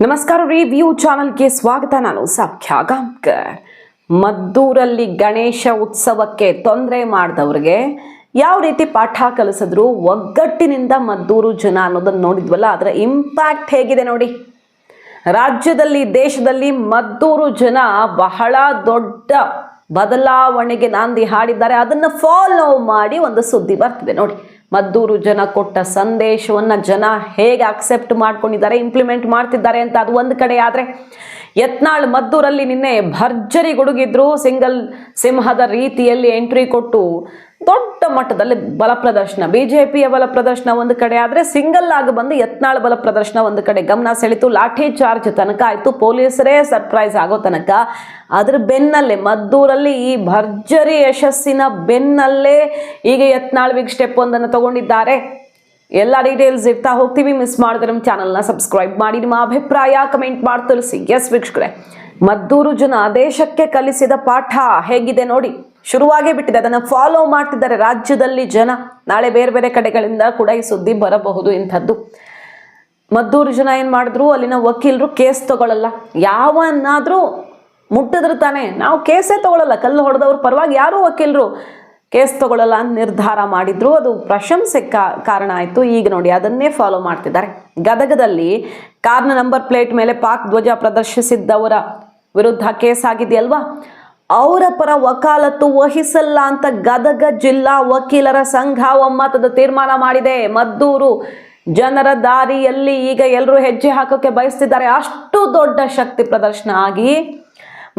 ನಮಸ್ಕಾರ ರಿವ್ಯೂ ಚಾನಲ್ಗೆ ಸ್ವಾಗತ. ನಾನು ಸಾಖ್ಯ ಗಾಂಕರ್ ಮದ್ದೂರಲ್ಲಿ ಗಣೇಶ ಉತ್ಸವಕ್ಕೆ ತೊಂದರೆ ಮಾಡಿದವ್ರಿಗೆ ಯಾವ ರೀತಿ ಪಾಠ ಕಲಿಸಿದ್ರು ಒಗ್ಗಟ್ಟಿನಿಂದ ಮದ್ದೂರು ಜನ ಅನ್ನೋದನ್ನು ನೋಡಿದ್ವಲ್ಲ, ಅದರ ಇಂಪ್ಯಾಕ್ಟ್ ಹೇಗಿದೆ ನೋಡಿ. ರಾಜ್ಯದಲ್ಲಿ, ದೇಶದಲ್ಲಿ ಮದ್ದೂರು ಜನ ಬಹಳ ದೊಡ್ಡ ಬದಲಾವಣೆಗೆ ನಾಂದಿ ಹಾಡಿದ್ದಾರೆ. ಅದನ್ನು ಫಾಲೋ ಮಾಡಿ ಒಂದು ಸುದ್ದಿ ಬರ್ತಿದೆ ನೋಡಿ. ಮದ್ದೂರು ಜನ ಕೊಟ್ಟ ಸಂದೇಶವನ್ನು ಜನ ಹೇಗೆ ಅಕ್ಸೆಪ್ಟ್ ಮಾಡ್ಕೊಂಡಿದ್ದಾರೆ ಇಂಪ್ಲಿಮೆಂಟ್ ಮಾಡ್ತಿದ್ದಾರೆ ಅಂತ ಅದು ಒಂದು ಕಡೆ ಆದರೆ ಯತ್ನಾಳ್ ಮದ್ದೂರಲ್ಲಿ ನಿನ್ನೆ ಭರ್ಜರಿ ಗುಡುಗಿದ್ರು. ಸಿಂಗಲ್ ಸಿಂಹದ ರೀತಿಯಲ್ಲಿ ಎಂಟ್ರಿ ಕೊಟ್ಟು ದೊಡ್ಡ ಮಟ್ಟದಲ್ಲಿ ಬಲ ಪ್ರದರ್ಶನ. ಬಿಜೆಪಿಯ ಬಲ ಪ್ರದರ್ಶನ ಒಂದು ಕಡೆ ಆದರೆ ಸಿಂಗಲ್ ಆಗಿ ಬಂದು ಯತ್ನಾಳ್ ಬಲ ಪ್ರದರ್ಶನ ಒಂದು ಕಡೆ ಗಮನ ಸೆಳೆತು. ಲಾಠಿ ಚಾರ್ಜ್ ತನಕ ಆಯಿತು. ಪೊಲೀಸರೇ ಸರ್ಪ್ರೈಸ್ ಆಗೋ ತನಕ ಅದ್ರ ಬೆನ್ನಲ್ಲೇ ಮದ್ದೂರಲ್ಲಿ ಈ ಭರ್ಜರಿ ಯಶಸ್ಸಿನ ಬೆನ್ನಲ್ಲೇ ಈಗ ಯತ್ನಾಳ್ ಬಿಗ್ ಸ್ಟೆಪ್ ಒಂದನ್ನು ತಗೊಂಡಿದ್ದಾರೆ. ಎಲ್ಲ ಡೀಟೇಲ್ಸ್ ಇರ್ತಾ ಹೋಗ್ತೀವಿ. ಮಿಸ್ ಮಾಡಿದ್ರೆ ನಮ್ಮ ಚಾನಲ್ನ ಸಬ್ಸ್ಕ್ರೈಬ್ ಮಾಡಿ. ನಿಮ್ಮ ಅಭಿಪ್ರಾಯ ಕಮೆಂಟ್ ಮಾಡಿ ತಿಳಿಸಿ. ಎಸ್ ವೀಕ್ಷಕರೇ, ಮದ್ದೂರು ಜನ ದೇಶಕ್ಕೆ ಕಲಿಸಿದ ಪಾಠ ಹೇಗಿದೆ ನೋಡಿ. ಶುರುವಾಗೇ ಬಿಟ್ಟಿದೆ. ಅದನ್ನು ಫಾಲೋ ಮಾಡ್ತಿದ್ದಾರೆ ರಾಜ್ಯದಲ್ಲಿ ಜನ. ನಾಳೆ ಬೇರೆ ಬೇರೆ ಕಡೆಗಳಿಂದ ಕೂಡ ಈ ಸುದ್ದಿ ಬರಬಹುದು ಇಂಥದ್ದು. ಮದ್ದೂರು ಜನ ಏನು ಮಾಡಿದ್ರು? ಅಲ್ಲಿನ ವಕೀಲರು ಕೇಸ್ ತಗೊಳ್ಳಲ್ಲ ಯಾವನ್ನಾದರೂ ಮುಟ್ಟಿದ್ರು ತಾನೇ. ನಾವು ಕೇಸೇ ತಗೊಳ್ಳಲ್ಲ ಕಲ್ಲು ಹೊಡೆದವ್ರ ಪರವಾಗಿ ಯಾರು ವಕೀಲರು? ಕೇಸ್ ತಗೊಳ್ಳಲ್ಲ ಅಂತ ನಿರ್ಧಾರ ಮಾಡಿದ್ರು. ಅದು ಪ್ರಶಂಸೆ ಕಾರಣ ಆಯಿತು. ಈಗ ನೋಡಿ, ಅದನ್ನೇ ಫಾಲೋ ಮಾಡ್ತಿದ್ದಾರೆ. ಗದಗದಲ್ಲಿ ಕಾರ್ನ ನಂಬರ್ ಪ್ಲೇಟ್ ಮೇಲೆ ಪಾಕ್ ಧ್ವಜ ಪ್ರದರ್ಶಿಸಿದ್ದವರ ವಿರುದ್ಧ ಕೇಸ್ ಆಗಿದೆಯಲ್ವಾ? ಅವರ ಪರ ವಕಾಲತ್ತು ವಹಿಸಲ್ಲ ಅಂತ ಗದಗ ಜಿಲ್ಲಾ ವಕೀಲರ ಸಂಘ ಒಮ್ಮತದ ತೀರ್ಮಾನ ಮಾಡಿದೆ. ಮದ್ದೂರು ಜನರ ದಾರಿಯಲ್ಲಿ ಈಗ ಎಲ್ಲರೂ ಹೆಜ್ಜೆ ಹಾಕೋಕ್ಕೆ ಬಯಸ್ತಿದ್ದಾರೆ. ಅಷ್ಟು ದೊಡ್ಡ ಶಕ್ತಿ ಪ್ರದರ್ಶನ ಆಗಿ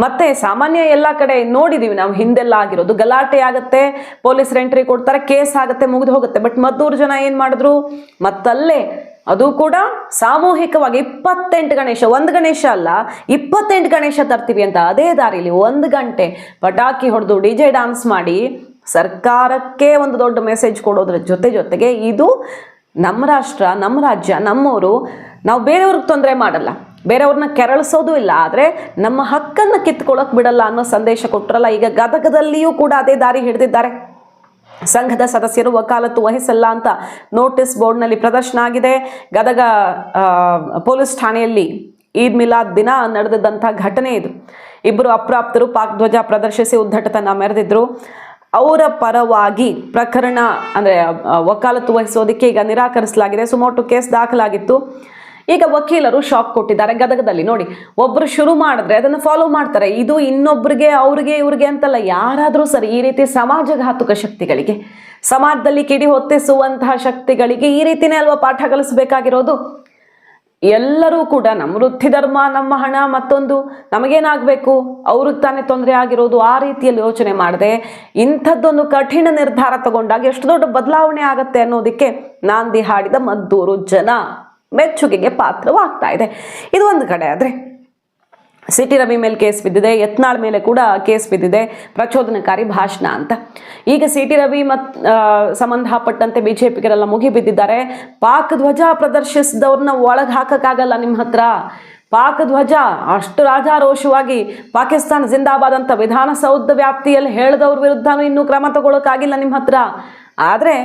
ಮತ್ತೆ ಸಾಮಾನ್ಯ ಎಲ್ಲ ಕಡೆ ನೋಡಿದೀವಿ ನಾವು, ಹಿಂದೆಲ್ಲ ಆಗಿರೋದು. ಗಲಾಟೆ ಆಗುತ್ತೆ ಪೊಲೀಸ್ ಎಂಟ್ರಿ ಕೊಡ್ತಾರೆ, ಕೇಸ್ ಆಗುತ್ತೆ, ಮುಗಿದು ಹೋಗುತ್ತೆ. ಬಟ್ ಮದ್ದೂರು ಜನ ಏನ್ ಮಾಡಿದ್ರು? ಮತ್ತಲ್ಲೇ, ಅದು ಕೂಡ ಸಾಮೂಹಿಕವಾಗಿ ಇಪ್ಪತ್ತೆಂಟು ಗಣೇಶ, ಒಂದು ಗಣೇಶ ಅಲ್ಲ, ಇಪ್ಪತ್ತೆಂಟು ಗಣೇಶ ತರ್ತೀವಿ ಅಂತ ಅದೇ ದಾರಿಲಿ ಒಂದು ಗಂಟೆ ಪಟಾಕಿ ಹೊಡೆದು ಡಿ ಜೆ ಡಾನ್ಸ್ ಮಾಡಿ ಸರ್ಕಾರಕ್ಕೆ ಒಂದು ದೊಡ್ಡ ಮೆಸೇಜ್ ಕೊಡೋದ್ರ ಜೊತೆ ಜೊತೆಗೆ ಇದು ನಮ್ಮ ರಾಷ್ಟ್ರ, ನಮ್ಮ ರಾಜ್ಯ ನಮ್ಮವರು ನಾವು ಬೇರೆಯವ್ರಿಗೆ ತೊಂದರೆ ಮಾಡಲ್ಲ. ಬೇರೆಯವ್ರನ್ನ ಕೆರಳಿಸೋದು ಇಲ್ಲ, ಆದರೆ ನಮ್ಮ ಹಕ್ಕನ್ನು ಕಿತ್ಕೊಳ್ಳೋಕೆ ಬಿಡಲ್ಲ ಅನ್ನೋ ಸಂದೇಶ ಕೊಟ್ಟರಲ್ಲ ಈಗ ಗದಗದಲ್ಲಿಯೂ ಕೂಡ ಅದೇ ದಾರಿ ಹಿಡಿದಿದ್ದಾರೆ. ಸಂಘದ ಸದಸ್ಯರು ವಕಾಲತ್ತು ವಹಿಸಲ್ಲ ಅಂತ ನೋಟಿಸ್ ಬೋರ್ಡ್ನಲ್ಲಿ ಪ್ರದರ್ಶನ ಆಗಿದೆ. ಗದಗ ಪೊಲೀಸ್ ಠಾಣೆಯಲ್ಲಿ ಈದ್ ಮಿಲಾದ್ ದಿನ ನಡೆದಿದ್ದಂಥ ಘಟನೆ ಇದು. ಇಬ್ಬರು ಅಪ್ರಾಪ್ತರು ಪಾಕ್ ಧ್ವಜ ಪ್ರದರ್ಶಿಸಿ ಉದ್ಧಟತನ ಮೆರೆದಿದ್ರು. ಅವರ ಪರವಾಗಿ ಪ್ರಕರಣ, ಅಂದರೆ ವಕಾಲತ್ತು ವಹಿಸೋದಕ್ಕೆ ಈಗ ನಿರಾಕರಿಸಲಾಗಿದೆ. ಸುಮೋಟು ಕೇಸ್ ದಾಖಲಾಗಿತ್ತು. ಈಗ ವಕೀಲರು ಶಾಕ್ ಕೊಟ್ಟಿದ್ದಾರೆ ಗದಗದಲ್ಲಿ. ನೋಡಿ, ಒಬ್ರು ಶುರು ಮಾಡಿದ್ರೆ ಅದನ್ನು ಫಾಲೋ ಮಾಡ್ತಾರೆ. ಇದು ಇನ್ನೊಬ್ರಿಗೆ, ಅವ್ರಿಗೆ, ಇವ್ರಿಗೆ ಅಂತಲ್ಲ, ಯಾರಾದರೂ ಸರಿ ಈ ರೀತಿ ಸಮಾಜಘಾತುಕ ಶಕ್ತಿಗಳಿಗೆ, ಸಮಾಜದಲ್ಲಿ ಕಿಡಿ ಹೊತ್ತಿಸುವಂತಹ ಶಕ್ತಿಗಳಿಗೆ ಈ ರೀತಿನೇ ಅಲ್ವಾ ಪಾಠ ಕಲಿಸ್ಬೇಕಾಗಿರೋದು? ಎಲ್ಲರೂ ಕೂಡ ನಮ್ಮ ವೃತ್ತಿ ಧರ್ಮ, ನಮ್ಮ ಹಣ ಮತ್ತೊಂದು ನಮಗೇನಾಗಬೇಕು? ಅವ್ರಿಗೆ ತಾನೇ ತೊಂದರೆ ಆಗಿರೋದು. ಆ ರೀತಿಯಲ್ಲಿ ಯೋಚನೆ ಮಾಡದೆ ಇಂಥದ್ದೊಂದು ಕಠಿಣ ನಿರ್ಧಾರ ತಗೊಂಡಾಗ ಎಷ್ಟು ದೊಡ್ಡ ಬದಲಾವಣೆ ಆಗತ್ತೆ ಅನ್ನೋದಕ್ಕೆ ನಾಂದಿ ಹಾಡಿದ ಮದ್ದೂರು ಜನ. ಮೆಚ್ಚುಗೆಗೆ ಪಾತ್ರವಾಗ್ತಾ ಇದೆ. ಇದು ಒಂದು ಕಡೆ ಆದರೆ ಸಿಟಿ ರವಿ ಮೇಲೆ ಕೇಸ್ ಬಿದ್ದಿದೆ, ಯತ್ನಾಳ್ ಮೇಲೆ ಕೂಡ ಕೇಸ್ ಬಿದ್ದಿದೆ, ಪ್ರಚೋದನಕಾರಿ ಭಾಷಣ ಅಂತ. ಈಗ ಸಿಟಿ ರವಿ ಮತ್ ಸಂಬಂಧಪಟ್ಟಂತೆ ಬಿಜೆಪಿಗರೆಲ್ಲ ಮುಗಿ ಬಿದ್ದಿದ್ದಾರೆ. ಪಾಕ್ ಧ್ವಜ ಪ್ರದರ್ಶಿಸಿದವ್ರನ್ನ ಒಳಗೆ ಹಾಕಕ್ಕಾಗಲ್ಲ ನಿಮ್ಮ ಹತ್ರ. ಪಾಕ್ ಧ್ವಜ ಅಷ್ಟು ರಾಜಾರೋಷವಾಗಿ ಪಾಕಿಸ್ತಾನ ಜಿಂದಾಬಾದ್ ಅಂತ ವಿಧಾನಸೌಧ ವ್ಯಾಪ್ತಿಯಲ್ಲಿ ಹೇಳಿದವ್ರ ವಿರುದ್ಧನೂ ಇನ್ನೂ ಕ್ರಮ ತಗೊಳಕಾಗಿಲ್ಲ ನಿಮ್ಮ ಹತ್ರ. ಆದರೆ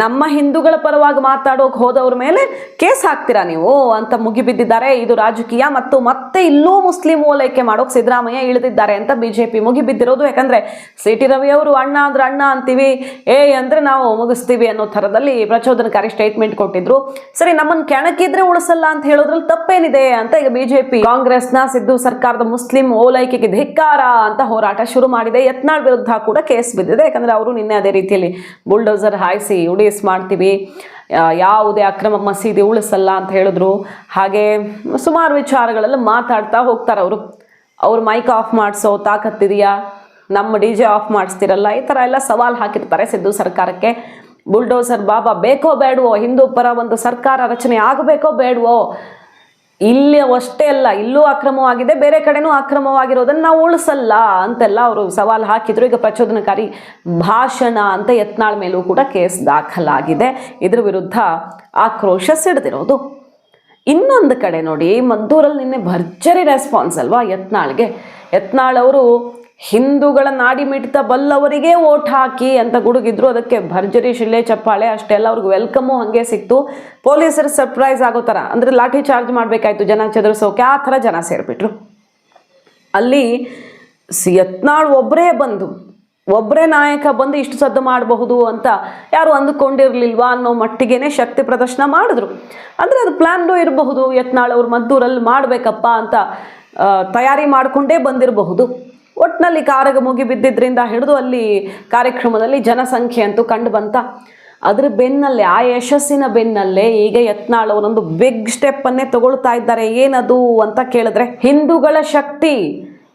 ನಮ್ಮ ಹಿಂದೂಗಳ ಪರವಾಗಿ ಮಾತಾಡೋಕೆ ಹೋದವ್ರ ಮೇಲೆ ಕೇಸ್ ಹಾಕ್ತೀರಾ ನೀವು ಅಂತ ಮುಗಿಬಿದ್ದಿದ್ದಾರೆ. ಇದು ರಾಜಕೀಯ ಮತ್ತು ಮತ್ತೆ ಇಲ್ಲೂ ಮುಸ್ಲಿಂ ಓಲೈಕೆ ಮಾಡೋಕೆ ಸಿದ್ದರಾಮಯ್ಯ ಇಳಿದಿದ್ದಾರೆ ಅಂತ ಬಿಜೆಪಿ ಮುಗಿಬಿದ್ದಿರೋದು. ಯಾಕಂದ್ರೆ ಸಿ ಟಿ ರವಿ ಅವರು ಅಣ್ಣ ಅಂದ್ರೆ ಅಣ್ಣ ಅಂತೀವಿ. ಏ ಅಂದ್ರೆ ನಾವು ಮುಗಿಸ್ತೀವಿ ಅನ್ನೋ ಥರದಲ್ಲಿ ಪ್ರಚೋದನಕಾರಿ ಸ್ಟೇಟ್ಮೆಂಟ್ ಕೊಟ್ಟಿದ್ರು. ಸರಿ ನಮ್ಮನ್ನು ಕೆಣಕಿದ್ರೆ ಉಳಿಸಲ್ಲ ಅಂತ ಹೇಳೋದ್ರಲ್ಲಿ ತಪ್ಪೇನಿದೆ ಅಂತ ಈಗ ಬಿಜೆಪಿ ಕಾಂಗ್ರೆಸ್ನ ಸಿದ್ದು ಸರ್ಕಾರದ ಮುಸ್ಲಿಂ ಓಲೈಕೆಗೆ ಧಿಕ್ಕಾರ ಅಂತ ಹೋರಾಟ ಶುರು ಮಾಡಿದೆ. ಯತ್ನಾಳ್ ವಿರುದ್ಧ ಕೂಡ ಕೇಸ್ ಬಿದ್ದಿದೆ. ಯಾಕಂದ್ರೆ ಅವರು ನಿನ್ನೆ ಅದೇ ರೀತಿಯಲ್ಲಿ ಬುಲ್ಡೋಸರ್ ಹಾಯಿಸಿ ಉಡೀಸ್ ಮಾಡ್ತೀವಿ. ಯಾವುದೇ ಅಕ್ರಮ ಮಸೀದಿ ಉಳಿಸಲ್ಲ ಅಂತ ಹೇಳಿದ್ರು. ಹಾಗೆ ಸುಮಾರು ವಿಚಾರಗಳಲ್ಲಿ ಮಾತಾಡ್ತಾ ಹೋಗ್ತಾರೆ ಅವರು. ಅವ್ರು ಮೈಕ್ ಆಫ್ ಮಾಡಿಸೋ ತಾಕತ್ತಿದೆಯಾ? ನಮ್ಮ ಡಿ ಜೆ ಆಫ್ ಮಾಡಿಸ್ತಿರಲ್ಲ? ಈ ಥರ ಎಲ್ಲ ಸವಾಲು ಹಾಕಿರ್ತಾರೆ ಸಿದ್ದು ಸರ್ಕಾರಕ್ಕೆ. ಬುಲ್ಡೋಸರ್ ಬಾಬಾ, ಬೇಕೋ ಬೇಡವೋ? ಹಿಂದೂ ಪರ ಒಂದು ಸರ್ಕಾರ ರಚನೆ ಆಗಬೇಕೋ ಬೇಡವೋ? ಇಲ್ಲಿ ಅಷ್ಟೇ ಅಲ್ಲ, ಇಲ್ಲೂ ಅಕ್ರಮವಾಗಿದೆ, ಬೇರೆ ಕಡೆನೂ ಅಕ್ರಮವಾಗಿರೋದನ್ನು ನಾವು ಉಳಿಸಲ್ಲ ಅಂತೆಲ್ಲ ಅವರು ಸವಾಲು ಹಾಕಿದ್ರು. ಈಗ ಪ್ರಚೋದನಕಾರಿ ಭಾಷಣ ಅಂತ ಯತ್ನಾಳ್ ಮೇಲೂ ಕೂಡ ಕೇಸ್ ದಾಖಲಾಗಿದೆ. ಇದ್ರ ವಿರುದ್ಧ ಆಕ್ರೋಶ ಸಿಡಿದಿರೋದು. ಇನ್ನೊಂದು ಕಡೆ ನೋಡಿ ಮದ್ದೂರಲ್ಲಿ ನಿನ್ನೆ ಭರ್ಜರಿ ರೆಸ್ಪಾನ್ಸ್ ಅಲ್ವಾ ಯತ್ನಾಳ್ಗೆ? ಯತ್ನಾಳ್ ಅವರು ಹಿಂದೂಗಳ ನಾಡಿ ಮಿಡಿತ ಬಲ್ಲವರಿಗೆ ಓಟ್ ಹಾಕಿ ಅಂತ ಗುಡುಗಿದ್ರು. ಅದಕ್ಕೆ ಭರ್ಜರಿ, ಶಿಲೆ, ಚಪ್ಪಾಳೆ ಅಷ್ಟೆಲ್ಲ ಅವ್ರಿಗೆ ವೆಲ್ಕಮು ಹಾಗೆ ಸಿಕ್ತು. ಪೊಲೀಸರು ಸರ್ಪ್ರೈಸ್ ಆಗೋ ಥರ, ಅಂದರೆ ಲಾಠಿ ಚಾರ್ಜ್ ಮಾಡಬೇಕಾಯ್ತು ಜನ ಚದುರಿಸೋಕೆ, ಆ ಥರ ಜನ ಸೇರಿಬಿಟ್ರು. ಅಲ್ಲಿ ಯತ್ನಾಳ್ ಒಬ್ಬರೇ ಬಂದು ಒಬ್ಬರೇ ನಾಯಕ ಬಂದು ಇಷ್ಟು ಸದ್ದು ಮಾಡಬಹುದು ಅಂತ ಯಾರು ಅಂದುಕೊಂಡಿರ್ಲಿಲ್ವಾ ಅನ್ನೋ ಮಟ್ಟಿಗೆನೆ ಶಕ್ತಿ ಪ್ರದರ್ಶನ ಮಾಡಿದ್ರು. ಅಂದರೆ ಅದು ಪ್ಲ್ಯಾನ್ಡು ಇರಬಹುದು, ಯತ್ನಾಳ್ ಅವ್ರು ಮದ್ದೂರಲ್ಲಿ ಮಾಡಬೇಕಪ್ಪ ಅಂತ ತಯಾರಿ ಮಾಡಿಕೊಂಡೇ ಬಂದಿರಬಹುದು. ಒಟ್ಟಿನಲ್ಲಿ ಕಾರಗ ಮುಗಿ ಬಿದ್ದಿದ್ದರಿಂದ ಹಿಡಿದು ಅಲ್ಲಿ ಕಾರ್ಯಕ್ರಮದಲ್ಲಿ ಜನಸಂಖ್ಯೆ ಅಂತೂ ಕಂಡು ಬಂತ. ಅದ್ರ ಬೆನ್ನಲ್ಲೇ, ಆ ಯಶಸ್ಸಿನ ಬೆನ್ನಲ್ಲೇ ಈಗ ಯತ್ನಾಳ್ ಅವರೊಂದು ಬಿಗ್ ಸ್ಟೆಪ್ಪನ್ನೇ ತಗೊಳ್ತಾ ಇದ್ದಾರೆ. ಏನದು ಅಂತ ಕೇಳಿದ್ರೆ, ಹಿಂದೂಗಳ ಶಕ್ತಿ.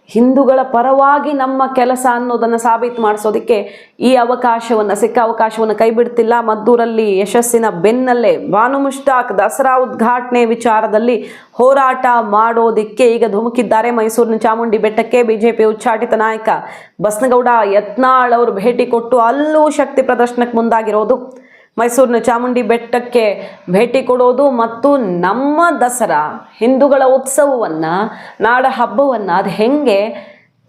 ಹಿಂದೂಗಳ ಪರವಾಗಿ ನಮ್ಮ ಕೆಲಸ ಅನ್ನೋದನ್ನು ಸಾಬೀತು ಮಾಡಿಸೋದಕ್ಕೆ ಈ ಅವಕಾಶವನ್ನು, ಸಿಕ್ಕ ಅವಕಾಶವನ್ನು ಕೈಬಿಡ್ತಿಲ್ಲ ಮದ್ದೂರಲ್ಲಿ ಯಶಸ್ಸಿನ ಬೆನ್ನಲ್ಲೇ ಬಾನು ಮುಷ್ತಾಕ್ ದಸರಾ ಉದ್ಘಾಟನೆ ವಿಚಾರದಲ್ಲಿ ಹೋರಾಟ ಮಾಡೋದಿಕ್ಕೆ ಈಗ ಧುಮುಕಿದ್ದಾರೆ ಮೈಸೂರಿನ ಚಾಮುಂಡಿ ಬೆಟ್ಟಕ್ಕೆ ಬಿಜೆಪಿ ಉಚ್ಚಾಟಿತ ನಾಯಕ ಬಸ್ನಗೌಡ ಯತ್ನಾಳ್ ಅವರು ಭೇಟಿ ಕೊಟ್ಟು ಅಲ್ಲೂ ಶಕ್ತಿ ಪ್ರದರ್ಶನಕ್ಕೆ ಮುಂದಾಗಿರೋದು. ಮೈಸೂರಿನ ಚಾಮುಂಡಿ ಬೆಟ್ಟಕ್ಕೆ ಭೇಟಿ ಕೊಡೋದು ಮತ್ತು ನಮ್ಮ ದಸರಾ, ಹಿಂದೂಗಳ ಉತ್ಸವವನ್ನು, ನಾಡ ಹಬ್ಬವನ್ನು, ಅದು ಹೆಂಗೆ?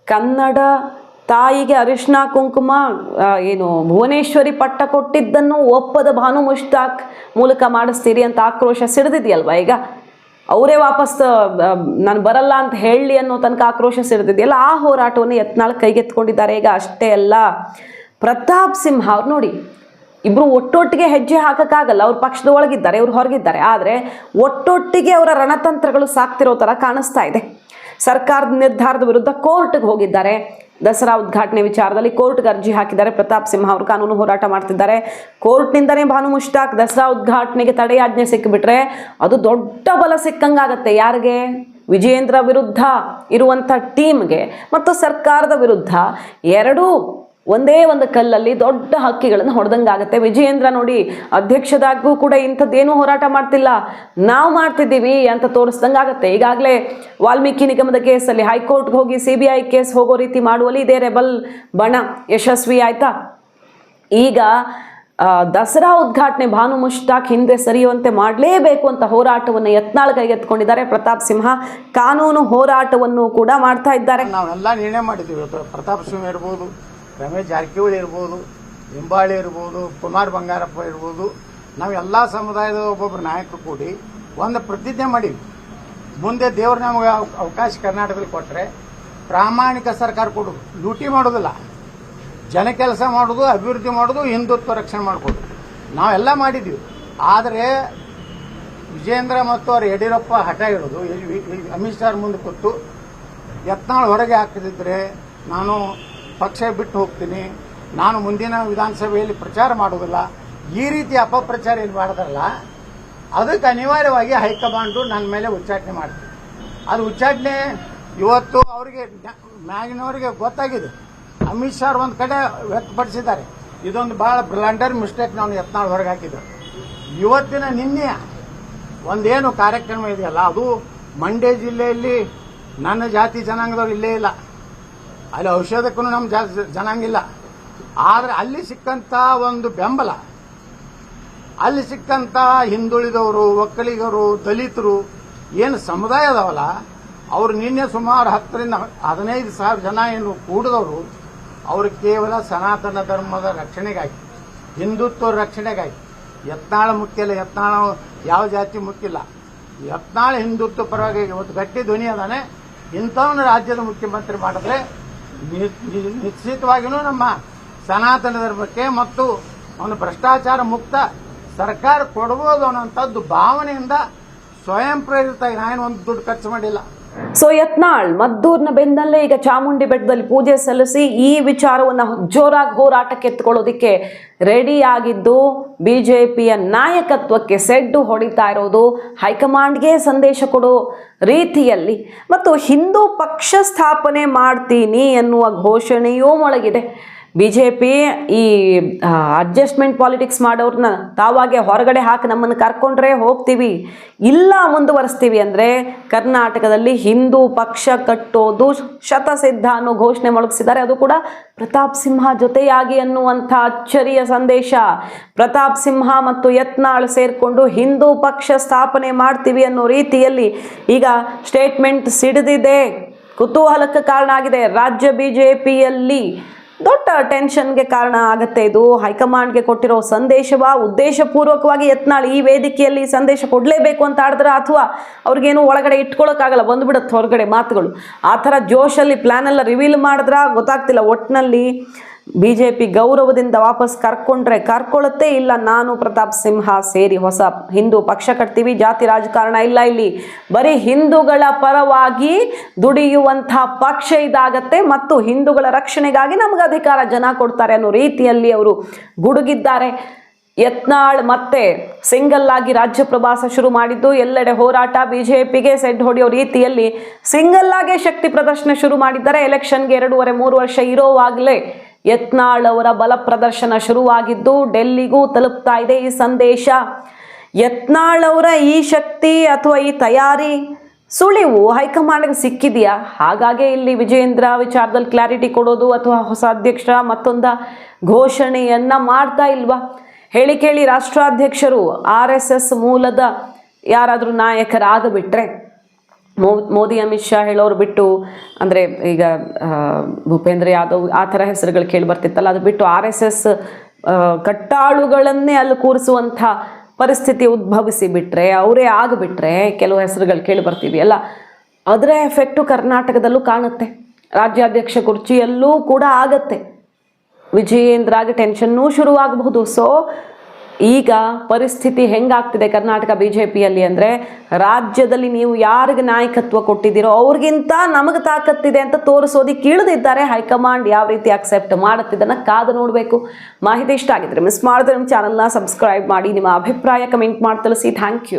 ಕನ್ನಡ ತಾಯಿಗೆ ಅರಿಶಿನ ಕುಂಕುಮ ಏನು, ಭುವನೇಶ್ವರಿ ಪಟ್ಟ ಕೊಟ್ಟಿದ್ದನ್ನು ಒಪ್ಪದ ಭಾನು ಮುಷ್ತಾಕ್ ಮೂಲಕ ಮಾಡಿಸ್ತೀರಿ ಅಂತ ಆಕ್ರೋಶ ಸಿಡಿದಿದೆಯಲ್ವ ಈಗ? ಅವರೇ ವಾಪಸ್ ನಾನು ಬರಲ್ಲ ಅಂತ ಹೇಳಿ ಅನ್ನೋ ತನಕ ಆಕ್ರೋಶ ಸಿಡಿದಿದೆಯಲ್ಲ? ಆ ಹೋರಾಟವನ್ನು ಯತ್ನಾಳ್ ಕೈಗೆತ್ಕೊಂಡಿದ್ದಾರೆ ಈಗ ಅಷ್ಟೇ ಅಲ್ಲ. ಪ್ರತಾಪ್ ಸಿಂಹ ಅವ್ರು ನೋಡಿ ಇಬ್ರು ಒಟ್ಟೊಟ್ಟಿಗೆ ಹೆಜ್ಜೆ ಹಾಕಕ್ಕಾಗಲ್ಲ, ಅವ್ರ ಪಕ್ಷದ ಒಳಗಿದ್ದಾರೆ, ಇವ್ರು ಹೊರಗಿದ್ದಾರೆ. ಆದರೆ ಒಟ್ಟೊಟ್ಟಿಗೆ ಅವರ ರಣತಂತ್ರಗಳು ಸಾಕ್ತಿರೋ ಥರ ಕಾಣಿಸ್ತಾ ಇದೆ. ಸರ್ಕಾರದ ನಿರ್ಧಾರದ ವಿರುದ್ಧ ಕೋರ್ಟ್ಗೆ ಹೋಗಿದ್ದಾರೆ. ದಸರಾ ಉದ್ಘಾಟನೆ ವಿಚಾರದಲ್ಲಿ ಕೋರ್ಟ್ಗೆ ಅರ್ಜಿ ಹಾಕಿದ್ದಾರೆ. ಪ್ರತಾಪ್ ಸಿಂಹ ಅವರು ಕಾನೂನು ಹೋರಾಟ ಮಾಡ್ತಿದ್ದಾರೆ. ಕೋರ್ಟ್ನಿಂದನೇ ಭಾನು ಮುಷ್ತಾಕ್ ದಸರಾ ಉದ್ಘಾಟನೆಗೆ ತಡೆಯಾಜ್ಞೆ ಸಿಕ್ಕಿಬಿಟ್ರೆ ಅದು ದೊಡ್ಡ ಬಲ ಸಿಕ್ಕಂಗಾಗತ್ತೆ. ಯಾರಿಗೆ? ವಿಜಯೇಂದ್ರ ವಿರುದ್ಧ ಇರುವಂಥ ಟೀಮ್ಗೆ. ಮತ್ತು ಸರ್ಕಾರದ ವಿರುದ್ಧ ಎರಡೂ ಒಂದೇ ಒಂದು ಕಲ್ಲಲ್ಲಿ ದೊಡ್ಡ ಹಕ್ಕಿಗಳನ್ನು ಹೊಡೆದಂಗಾಗತ್ತೆ. ವಿಜಯೇಂದ್ರ ನೋಡಿ, ಅಧ್ಯಕ್ಷದಾಗೂ ಕೂಡ ಇಂಥದ್ದೇನೂ ಹೋರಾಟ ಮಾಡ್ತಿಲ್ಲ. ನಾವು ಮಾಡ್ತಿದ್ದೀವಿ ಅಂತ ತೋರಿಸ್ದಂಗಾಗತ್ತೆ. ಈಗಾಗಲೇ ವಾಲ್ಮೀಕಿ ನಿಗಮದ ಕೇಸಲ್ಲಿ ಹೈಕೋರ್ಟ್ಗೆ ಹೋಗಿ ಸಿ ಬಿ ಐ ಕೇಸ್ ಹೋಗೋ ರೀತಿ ಮಾಡುವಲ್ಲಿ ಇದೇ ರೆಬಲ್ ಬಣ ಯಶಸ್ವಿ ಆಯ್ತಾ? ಈಗ ದಸರಾ ಉದ್ಘಾಟನೆ ಭಾನು ಮುಷ್ಟಾಕ್ ಹಿಂದೆ ಸರಿಯುವಂತೆ ಮಾಡಲೇಬೇಕು ಅಂತ ಹೋರಾಟವನ್ನು ಯತ್ನಾಳ್ ಕೈಗೆತ್ಕೊಂಡಿದ್ದಾರೆ ಪ್ರತಾಪ್ ಸಿಂಹ ಕಾನೂನು ಹೋರಾಟವನ್ನು ಕೂಡ ಮಾಡ್ತಾ ಇದ್ದಾರೆ. ನಾವೆಲ್ಲ ನಿರ್ಣಯ ಮಾಡಿದ್ದೀವಿ. ಪ್ರತಾಪ್ ಸಿಂಹ ಇರ್ಬೋದು ರಮೇಶ್ ಜಾರಕಿಹೊಳಿ ಇರ್ಬೋದು, ಹಿಂಬಾಳಿ ಇರ್ಬೋದು, ಕುಮಾರ್ ಬಂಗಾರಪ್ಪ ಇರ್ಬೋದು, ನಾವು ಎಲ್ಲ ಸಮುದಾಯದ ಒಬ್ಬೊಬ್ಬರು ನಾಯಕರು ಕೂಡಿ ಒಂದು ಪ್ರತಿಜ್ಞೆ ಮಾಡೀವಿ ಮುಂದೆ ದೇವ್ರು ನಮಗೆ ಅವ- ಅವಕಾಶ ಕರ್ನಾಟಕದಲ್ಲಿ ಕೊಟ್ಟರೆ ಪ್ರಾಮಾಣಿಕ ಸರ್ಕಾರ ಕೊಡು ಲೂಟಿ ಮಾಡೋದಿಲ್ಲ. ಜನ ಕೆಲಸ ಮಾಡೋದು, ಅಭಿವೃದ್ಧಿ ಮಾಡೋದು, ಹಿಂದುತ್ವ ರಕ್ಷಣೆ ಮಾಡಿಕೊಡು ನಾವೆಲ್ಲ ಮಾಡಿದ್ದೀವಿ ಆದರೆ ವಿಜೇಂದ್ರ ಮತ್ತು ಅವ್ರ ಯಡಿಯೂರಪ್ಪ ಹಠ ಇಡೋದು ಅಮಿತ್ ಶಾ ಮುಂದೆ ಕೊಟ್ಟು ಯತ್ನಾಳ್ ಹೊರಗೆ ಹಾಕದಿದ್ರೆ ನಾನು ಪಕ್ಷ ಬಿಟ್ಟು ಹೋಗ್ತೀನಿ. ನಾನು ಮುಂದಿನ ವಿಧಾನಸಭೆಯಲ್ಲಿ ಪ್ರಚಾರ ಮಾಡುವುದಿಲ್ಲ. ಈ ರೀತಿ ಅಪಪ್ರಚಾರ ಏನು ಮಾಡಿದ್ರಲ್ಲ ಅದಕ್ಕೆ ಅನಿವಾರ್ಯವಾಗಿ ಹೈಕಮಾಂಡು ನನ್ನ ಮೇಲೆ ಉಚ್ಚಾಟನೆ ಮಾಡ್ತೀನಿ. ಅದು ಉಚ್ಚಾಟನೆ ಇವತ್ತು ಅವರಿಗೆ ಮ್ಯಾಗಿನವರಿಗೆ ಗೊತ್ತಾಗಿದೆ. ಅಮಿತ್ ಶಾ ಒಂದು ಕಡೆ ವ್ಯಕ್ತಪಡಿಸಿದ್ದಾರೆ. ಇದೊಂದು ಬಹಳ ಬ್ಲಂಡರ್ ಮಿಸ್ಟೇಕ್ ನಾನು ಯತ್ನಾಳ್ ಹೊರಗೆ ಹಾಕಿದ್ದು. ಇವತ್ತಿನ ನಿನ್ನೆ ಒಂದೇನು ಕಾರ್ಯಕ್ರಮ ಇದೆಯಲ್ಲ, ಅದು ಮಂಡ್ಯ ಜಿಲ್ಲೆಯಲ್ಲಿ ನನ್ನ ಜಾತಿ ಜನಾಂಗದವ್ರು ಇಲ್ಲೇ ಇಲ್ಲ. ಅಲ್ಲಿ ಔಷಧಕ್ಕೂ ನಮ್ಮ ಜನಂಗಿಲ್ಲ. ಆದರೆ ಅಲ್ಲಿ ಸಿಕ್ಕಂತ ಒಂದು ಬೆಂಬಲ. ಅಲ್ಲಿ ಸಿಕ್ಕಂತ ಹಿಂದುಳಿದವರು, ಒಕ್ಕಲಿಗರು, ದಲಿತರು, ಏನು ಸಮುದಾಯ ಅದಾವಲ್ಲ, ಅವರು ನಿನ್ನೆ ಸುಮಾರು ಹತ್ತರಿಂದ ಹದಿನೈದು ಸಾವಿರ ಜನ ಏನು ಕೂಡಿದವರು, ಅವರು ಕೇವಲ ಸನಾತನ ಧರ್ಮದ ರಕ್ಷಣೆಗಾಗಿ, ಹಿಂದುತ್ವ ರಕ್ಷಣೆಗಾಗಿ. ಯತ್ನಾಳ ಮುಖ್ಯ ಇಲ್ಲ, ಯತ್ನಾಳ ಯಾವ ಜಾತಿ ಮುಖ್ಯ ಇಲ್ಲ. ಯತ್ನಾಳ ಹಿಂದುತ್ವ ಪರವಾಗಿ ಇವತ್ತು ಗಟ್ಟಿ ಧ್ವನಿ ಅದಾನೆ. ಇಂಥವನ್ನ ರಾಜ್ಯದ ಮುಖ್ಯಮಂತ್ರಿ ಮಾಡಿದ್ರೆ ನಿಶ್ಚಿತವಾಗಿಯೂ ನಮ್ಮ ಸನಾತನ ಧರ್ಮಕ್ಕೆ ಮತ್ತು ಒಂದು ಭ್ರಷ್ಟಾಚಾರ ಮುಕ್ತ ಸರ್ಕಾರ ಕೊಡಬಹುದು ಅನ್ನೋಂಥದ್ದು ಭಾವನೆಯಿಂದ ಸ್ವಯಂ ಪ್ರೇರಿತ ನಾನು ಒಂದು ದುಡ್ಡು ಖರ್ಚು ಮಾಡಿಲ್ಲ. ಸೊ ಯತ್ನಾಳ್, ಮದ್ದೂರ್ನ ಬೆನ್ನಲ್ಲೇ ಈಗ ಚಾಮುಂಡಿ ಬೆಟ್ಟದಲ್ಲಿ ಪೂಜೆ ಸಲ್ಲಿಸಿ ಈ ವಿಚಾರವನ್ನು ಜೋರಾಗಿ ಹೋರಾಟಕ್ಕೆ ಎತ್ಕೊಳ್ಳೋದಕ್ಕೆ ರೆಡಿಯಾಗಿದ್ದು ಬಿ ಜೆ ಪಿಯ ನಾಯಕತ್ವಕ್ಕೆ ಸೆಡ್ಡು ಹೊಡಿತಾ ಇರೋದು ಹೈಕಮಾಂಡ್ಗೆ ಸಂದೇಶ ಕೊಡೋ ರೀತಿಯಲ್ಲಿ. ಮತ್ತು ಹಿಂದೂ ಪಕ್ಷ ಸ್ಥಾಪನೆ ಮಾಡ್ತೀನಿ ಎನ್ನುವ ಘೋಷಣೆಯೂ ಮೊಳಗಿದೆ. ಬಿ ಜೆ ಪಿ ಈ ಅಡ್ಜಸ್ಟ್ಮೆಂಟ್ ಪಾಲಿಟಿಕ್ಸ್ ಮಾಡೋರನ್ನ ತಾವಾಗೆ ಹೊರಗಡೆ ಹಾಕಿ ನಮ್ಮನ್ನು ಕರ್ಕೊಂಡ್ರೆ ಹೋಗ್ತೀವಿ, ಇಲ್ಲ ಮುಂದುವರಿಸ್ತೀವಿ ಅಂದರೆ ಕರ್ನಾಟಕದಲ್ಲಿ ಹಿಂದೂ ಪಕ್ಷ ಕಟ್ಟೋದು ಶತಸಿದ್ಧ ಅನ್ನೋ ಘೋಷಣೆ ಮೊಳಗಿಸಿದ್ದಾರೆ. ಅದು ಕೂಡ ಪ್ರತಾಪ್ ಸಿಂಹ ಜೊತೆಯಾಗಿ ಅನ್ನುವಂಥ ಅಚ್ಚರಿಯ ಸಂದೇಶ. ಪ್ರತಾಪ್ ಸಿಂಹ ಮತ್ತು ಯತ್ನಾಳ್ ಸೇರಿಕೊಂಡು ಹಿಂದೂ ಪಕ್ಷ ಸ್ಥಾಪನೆ ಮಾಡ್ತೀವಿ ಅನ್ನೋ ರೀತಿಯಲ್ಲಿ ಈಗ ಸ್ಟೇಟ್ಮೆಂಟ್ ಸಿಡಿದಿದೆ. ಕುತೂಹಲಕ್ಕೆ ಕಾರಣ ಆಗಿದೆ. ರಾಜ್ಯ ಬಿಜೆಪಿಯಲ್ಲಿ ದೊಡ್ಡ ಟೆನ್ಷನ್ಗೆ ಕಾರಣ ಆಗುತ್ತೆ ಇದು. ಹೈಕಮಾಂಡ್ಗೆ ಕೊಟ್ಟಿರೋ ಸಂದೇಶವ ಉದ್ದೇಶಪೂರ್ವಕವಾಗಿ ಯತ್ನಾಳ್ ಈ ವೇದಿಕೆಯಲ್ಲಿ ಸಂದೇಶ ಕೊಡಲೇಬೇಕು ಅಂತ ಆಡಿದ್ರೆ ಅಥವಾ ಅವ್ರಿಗೇನು ಒಳಗಡೆ ಇಟ್ಕೊಳ್ಳೋಕ್ಕಾಗಲ್ಲ ಬಂದ್ಬಿಡುತ್ತೆ ಹೊರಗಡೆ ಮಾತುಗಳು. ಆ ಥರ ಜೋಶಲ್ಲಿ ಪ್ಲ್ಯಾನೆಲ್ಲ ರಿವೀಲ್ ಮಾಡಿದ್ರ ಗೊತ್ತಾಗ್ತಿಲ್ಲ. ಒಟ್ಟಿನಲ್ಲಿ ಬಿ ಜೆ ಪಿ ಗೌರವದಿಂದ ವಾಪಸ್ ಕರ್ಕೊಂಡ್ರೆ ಕರ್ಕೊಳ್ಳುತ್ತೆ ಇಲ್ಲ. ನಾನು ಪ್ರತಾಪ್ ಸಿಂಹ ಸೇರಿ ಹೊಸ ಹಿಂದೂ ಪಕ್ಷ ಕಟ್ತೀವಿ. ಜಾತಿ ರಾಜಕಾರಣ ಇಲ್ಲ ಇಲ್ಲಿ. ಬರೀ ಹಿಂದೂಗಳ ಪರವಾಗಿ ದುಡಿಯುವಂಥ ಪಕ್ಷ ಇದಾಗತ್ತೆ ಮತ್ತು ಹಿಂದೂಗಳ ರಕ್ಷಣೆಗಾಗಿ ನಮ್ಗೆ ಅಧಿಕಾರ ಜನ ಕೊಡ್ತಾರೆ ಅನ್ನೋ ರೀತಿಯಲ್ಲಿ ಅವರು ಗುಡುಗಿದ್ದಾರೆ. ಯತ್ನಾಳ್ ಮತ್ತೆ ಸಿಂಗಲ್ ಆಗಿ ರಾಜ್ಯ ಪ್ರವಾಸ ಶುರು ಮಾಡಿದ್ದು. ಎಲ್ಲೆಡೆ ಹೋರಾಟ, ಬಿಜೆಪಿಗೆ ಸೆಡ್ ಹೊಡೆಯೋ ರೀತಿಯಲ್ಲಿ ಸಿಂಗಲ್ ಆಗೇ ಶಕ್ತಿ ಪ್ರದರ್ಶನ ಶುರು ಮಾಡಿದ್ದಾರೆ. ಎಲೆಕ್ಷನ್ಗೆ ಎರಡೂವರೆ ಮೂರು ವರ್ಷ ಇರೋವಾಗಲೇ ಯತ್ನಾಳ್ ಅವರ ಬಲ ಪ್ರದರ್ಶನ ಶುರುವಾಗಿದ್ದು ಡೆಲ್ಲಿಗೂ ತಲುಪ್ತಾ ಇದೆ ಈ ಸಂದೇಶ. ಯತ್ನಾಳ್ ಅವರ ಈ ಶಕ್ತಿ ಅಥವಾ ಈ ತಯಾರಿ ಸುಳಿವು ಹೈಕಮಾಂಡ್ಗೆ ಸಿಕ್ಕಿದೆಯಾ? ಹಾಗಾಗಿ ಇಲ್ಲಿ ವಿಜೇಂದ್ರ ವಿಚಾರದಲ್ಲಿ ಕ್ಲಾರಿಟಿ ಕೊಡೋದು ಅಥವಾ ಹೊಸ ಅಧ್ಯಕ್ಷ ಮತ್ತೊಂದ ಘೋಷಣೆಯನ್ನ ಮಾಡ್ತಾ ಇಲ್ವಾ? ಹೇಳಿ ಕೇಳಿ ರಾಷ್ಟ್ರಾಧ್ಯಕ್ಷರು, ಆರ್ ಎಸ್ ಮೂಲದ ಯಾರಾದರೂ ನಾಯಕರಾಗಬಿಟ್ರೆ. ಮೋದಿ, ಅಮಿತ್ ಶಾ ಹೇಳೋರು ಬಿಟ್ಟು, ಅಂದರೆ ಈಗ ಭೂಪೇಂದ್ರ ಯಾದವ್ ಆ ಥರ ಹೆಸರುಗಳು ಕೇಳಿ ಬರ್ತಿತ್ತಲ್ಲ, ಅದು ಬಿಟ್ಟು ಆರ್ ಎಸ್ ಎಸ್ ಕಟ್ಟಾಳುಗಳನ್ನೇ ಅಲ್ಲಿ ಕೂರಿಸುವಂಥ ಪರಿಸ್ಥಿತಿ ಉದ್ಭವಿಸಿ ಬಿಟ್ಟರೆ ಅವರೇ ಆಗಿಬಿಟ್ರೆ ಕೆಲವು ಹೆಸರುಗಳು ಕೇಳಿ ಬರ್ತೀವಿ ಅಲ್ಲ, ಅದರ ಎಫೆಕ್ಟು ಕರ್ನಾಟಕದಲ್ಲೂ ಕಾಣುತ್ತೆ. ರಾಜ್ಯಾಧ್ಯಕ್ಷ ಕುರ್ಚಿಯಲ್ಲೂ ಕೂಡ ಆಗತ್ತೆ. ವಿಜಯೇಂದ್ರಾಗ ಟೆನ್ಷನ್ನೂ ಶುರುವಾಗಬಹುದು. ಸೊ ಈಗ ಪರಿಸ್ಥಿತಿ ಹೆಂಗಾಗ್ತಿದೆ ಕರ್ನಾಟಕ ಬಿ ಜೆ ಪಿಯಲ್ಲಿ ಅಂದರೆ ರಾಜ್ಯದಲ್ಲಿ ನೀವು ಯಾರಿಗೆ ನಾಯಕತ್ವ ಕೊಟ್ಟಿದ್ದೀರೋ ಅವ್ರಿಗಿಂತ ನಮಗೆ ತಾಕತ್ತಿದೆ ಅಂತ ತೋರಿಸೋದಕ್ಕೆ ಇಳಿದಿದ್ದಾರೆ ಹೈಕಮಾಂಡ್ ಯಾವ ರೀತಿ ಅಕ್ಸೆಪ್ಟ್ ಮಾಡುತ್ತಿದ್ದನ್ನು ಕಾದು ನೋಡಬೇಕು. ಮಾಹಿತಿ ಇಷ್ಟ ಆಗಿದ್ರೆ ಮಿಸ್ ಮಾಡಿದ್ರೆ ನಮ್ಮ ಚಾನಲ್ನ ಸಬ್ಸ್ಕ್ರೈಬ್ ಮಾಡಿ, ನಿಮ್ಮ ಅಭಿಪ್ರಾಯ ಕಮೆಂಟ್ ಮಾಡಿ ತಿಳಿಸಿ ಥ್ಯಾಂಕ್ ಯು